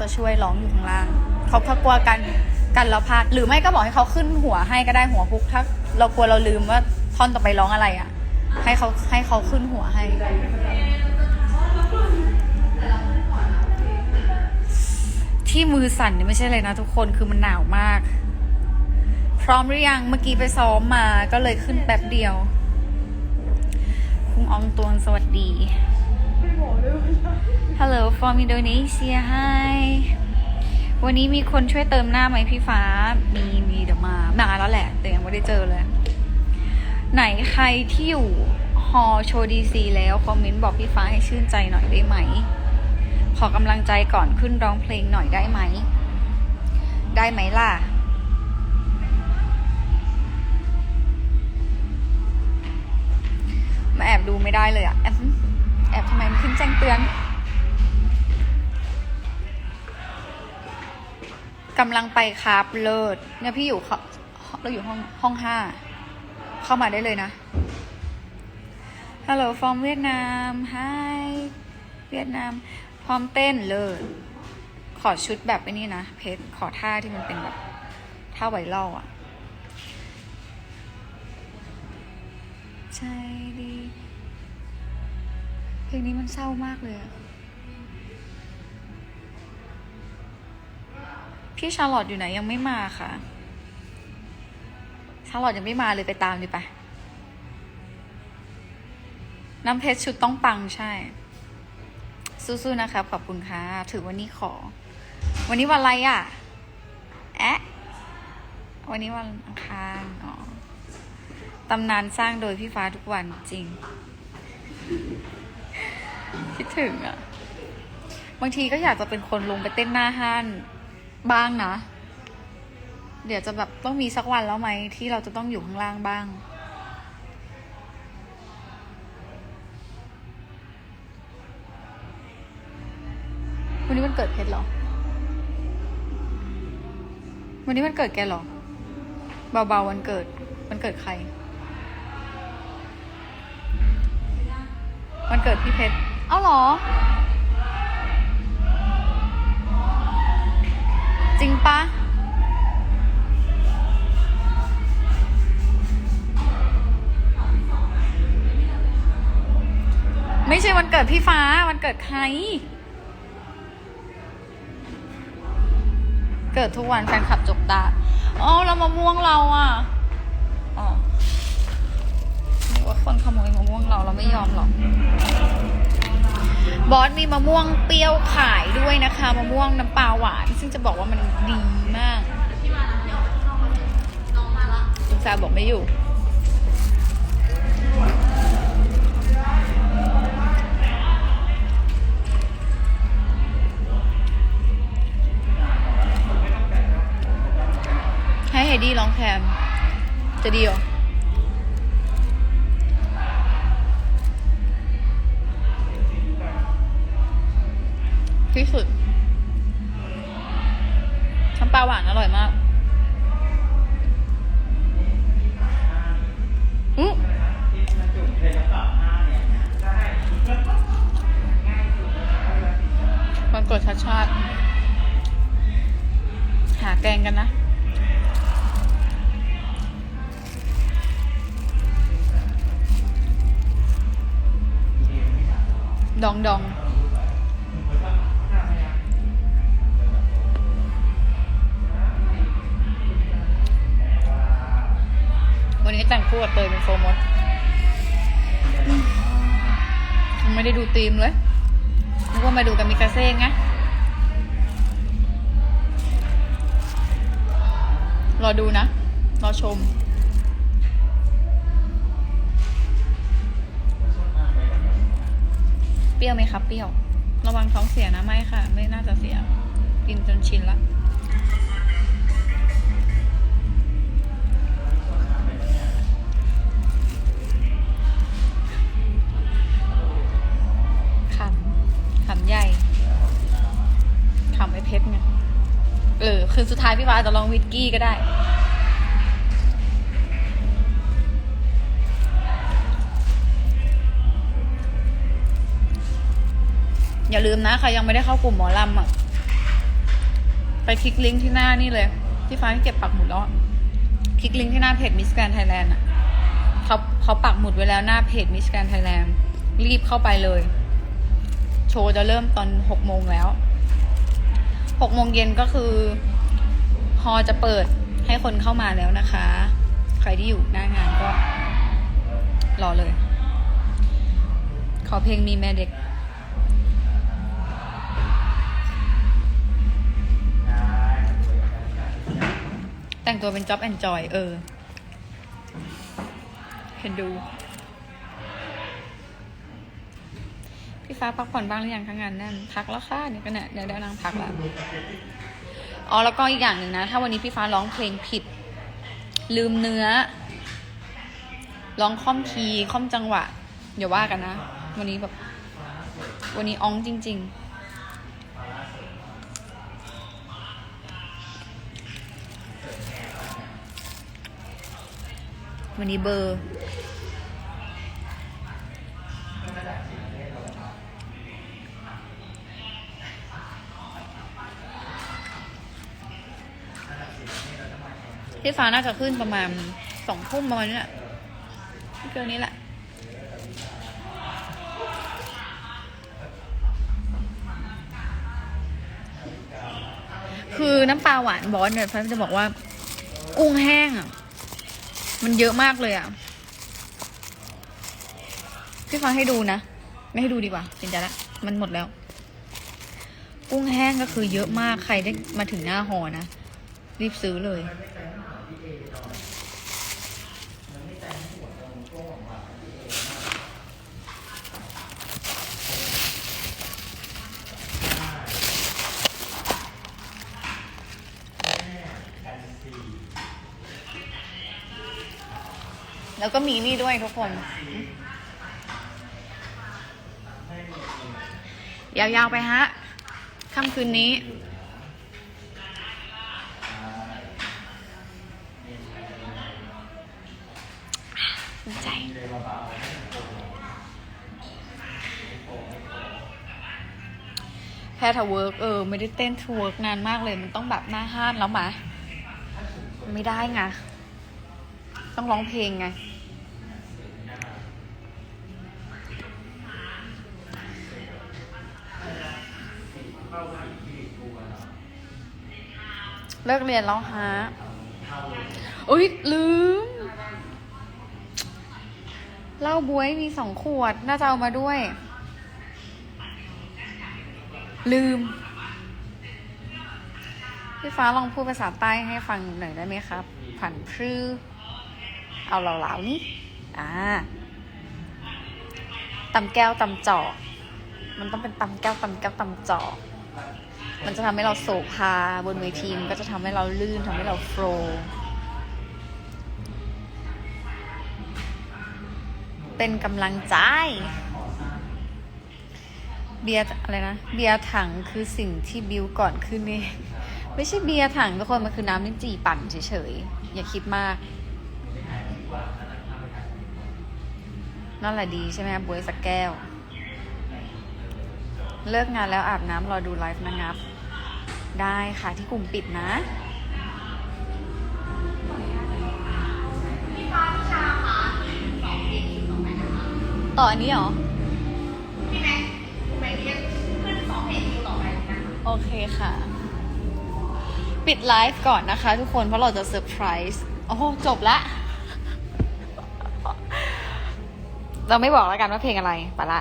จะช่วยร้องอยู่ข้างล่างเขาเขากลัวกันกันเราพลาดหรือไม่ก็บอกให้เขาขึ้นหัวให้ก็ได้หัวพุกถ้าเรากลัวเราลืมว่าท่อนต่อไปร้องอะไรอะ ให้เขาให้เขาขึ้นหัวให้ ที่มือสั่นนี่ไม่ใช่เลยนะทุกคนคือมันหนาวมาก พร้อมหรือยังเมื่อกี้ไปซ้อมมาก็เลยขึ้นแป๊บเดียว คุณอองตวงสวัสดี Hello from Indonesia Hi วันนี้มีคนช่วยเติมหน้าไหมพี่ฟ้า มีมีเดี๋ยวมา มาแล้วแหละ แต่ยังไม่ได้เจอเลย ไหนใครที่อยู่ฮอโชว์ดีซีแล้ว คอมเมนต์บอกพี่ฟ้าให้ชื่นใจหน่อยได้ไหม ขอกำลังใจก่อนขึ้นร้องเพลงหน่อยได้ไหม ได้ไหมล่ะมาแอบดูไม่ได้เลยอะ ไมมันขึ้นแจ้งเตือนกำลังไปคาบเลิศเนี่ยพี่อยู่เขาเราอยู่ห้องห้องห้าเข้ามาได้เลยนะ Hello from เวียดนาม Hi เวียดนาม พร้อมเต้นเลยขอชุดแบบไอ้นี่นะ เพชรขอท่าที่มันเป็นแบบท่าไวรัลอะ ใช่ เพลงนี้มันเศร้ามากเลย พี่ชาร์ลอตอยู่ไหนยังไม่มาค่ะ ชาร์ลอตยังไม่มาเลยไปตามดิไปะน้ำเพชรชุดต้องปังใช่ สู้ๆนะครับ ขอบคุณค่ะ ถือวันนี้ขอ วันนี้วันอะไรอะ แอะวันนี้วันอังคารอ๋อตำนานสร้างโดยพี่ฟ้าทุกวันจริง คิดถึงอะบางทีก็อยากจะเป็นคนลงไปเต้นหน้าห้านบ้างนะ เดี๋ยวจะแบบต้องมีสักวันแล้วไหมที่เราจะต้องอยู่ข้างล่างบ้าง วันนี้มันเกิดเพชรหรอ วันนี้มันเกิดแกหรอ เบาๆวันเกิดวันเกิดใคร วันเกิดพี่เพชร เอ้าเหรอ จริงปะไม่ใช่วันเกิดพี่ฟ้า วันเกิดใคร เกิดทุกวันแฟนคลับจกตาอ๋อแล้วมะม่วงเราอะอ๋อนึกว่าคนขโมยมะม่วงเราเราไม่ยอมหรอก บอสมีมะม่วงเปรี้ยวขายด้วยนะคะ มะม่วงน้ำปลาหวาน ซึ่งจะบอกว่ามันดีมากคุณซาบอกไม่อยู่ ให้เฮดี้ร้องแคมจะดีหรอ ที่สุดน้ำปลาหวานอร่อยมากอือมันกดชาติชาติหาแกงกันนะดองดอง คู่กับเตยเป็นโฟมดไม่ได้ดูธีมเลยนึกว่ามาดูกับมิกาเซ่ไงรอดูนะ รอชม เปรี้ยวไหมครับ เปรี้ยว ระวังท้องเสียนะ ไม่ค่ะ ไม่น่าจะเสีย กินจนชินละ สุดท้ายพี่วาอาจจะลองวิสกี้ก็ได้ อย่าลืมนะใครยังไม่ได้เข้ากลุ่มหมอลำอะ ไปคลิกลิงก์ที่หน้านี่เลยที่ฟ้าที่เก็บปักหมุดแล้ว คลิกลิงก์ที่หน้าเพจมิสแกรนไทยแลนด์อะเขาเขาปักหมุดไว้แล้วหน้าเพจมิสแกรนไทยแลนด์รีบเข้าไปเลย โชว์จะเริ่มตอนหกโมงแล้วหกโมงเย็นก็คือ ฮอจะเปิดให้คนเข้ามาแล้วนะคะ ใครที่อยู่หน้างานก็รอเลย ขอเพลงมีแม่เด็กแต่งตัวเป็น job and joy เออ เห็นดู พี่ฟ้าพักผ่อนบ้างหรือยังคะงานแน่นพักแล้วค่ะนี่ก็เนี่ยเดี๋ยวได้นั่งพักแล้ว อ๋อแล้วก็อีกอย่างหนึ่งนะ ถ้าวันนี้พี่ฟ้าร้องเพลงผิด ลืมเนื้อ ร้องค่อมคีย์ค่อมจังหวะอย่าว่ากันนะ วันนี้แบบ วันนี้อ้องจริง ๆวันนี้เบอร์ ฟ้าน่าจะขึ้นประมาณสองทุ่มประมาณนี้แหละไม่เกินนี้แหละคือน้ำปลาหวานบอสเนี่ยฟ้าจะบอกว่า กุ้งแห้งอะ มันเยอะมากเลยอะ พี่ฟังให้ดูนะ ไม่ให้ดูดีกว่าสินใจละ มันหมดแล้ว กุ้งแห้งก็คือเยอะมากใครได้มาถึงหน้าหอนะ รีบซื้อเลย แล้วก็มีนี่ด้วยทุกคน ยาวๆไปฮะค่ำคืนนี้ภูมิใจแพทเวิร์กเออ ไม่ได้เต้นทเวิร์กนานมากเลย มันต้องแบบหน้าห้านแล้วมะไม่ได้ไง ต้องร้องเพลงไง เลิกเรียนแล้วฮะอุ้ยลืมเหล้าบวยมีสองขวด น่าจะเอามาด้วย ลืม พี่ฟ้าลองพูดภาษาใต้ให้ฟังหน่อยได้ไหมครับ ผันพรือเอาเหล่าๆนี่ อ่าตำแก้วตำจอก มันต้องเป็นตำแก้วตำแก้วตำจอก มันจะทำให้เราโศกพาบนเวทีมันก็จะทำให้เราลื่นทำให้เราโฟล์เป็นกำลังใจ เบียร์อะไรนะ เบียร์ถังคือสิ่งที่บิวก่อนขึ้นนี่ไม่ใช่เบียร์ถังทุกคนมันคือน้ำลิ้นจี่ปั่นเฉยๆ อย่าคิดมาก นั่นแหละดีใช่ไหมบวยสักแก้ว เลิกงานแล้วอาบน้ำรอดูไลฟ์นะครับ ได้ค่ะที่กลุ่มปิดนะต่ออันนี้เหรอพี่แม็กคุณแม็กเรียกขึ้นสองเพจคิวต่อไปนะคะโอเคค่ะ ปิดไลฟ์ก่อนนะคะทุกคนเพราะเราจะเซอร์ไพรส์โอ้โหจบละ เราไม่บอกแล้วกันว่าเพลงอะไรไปละ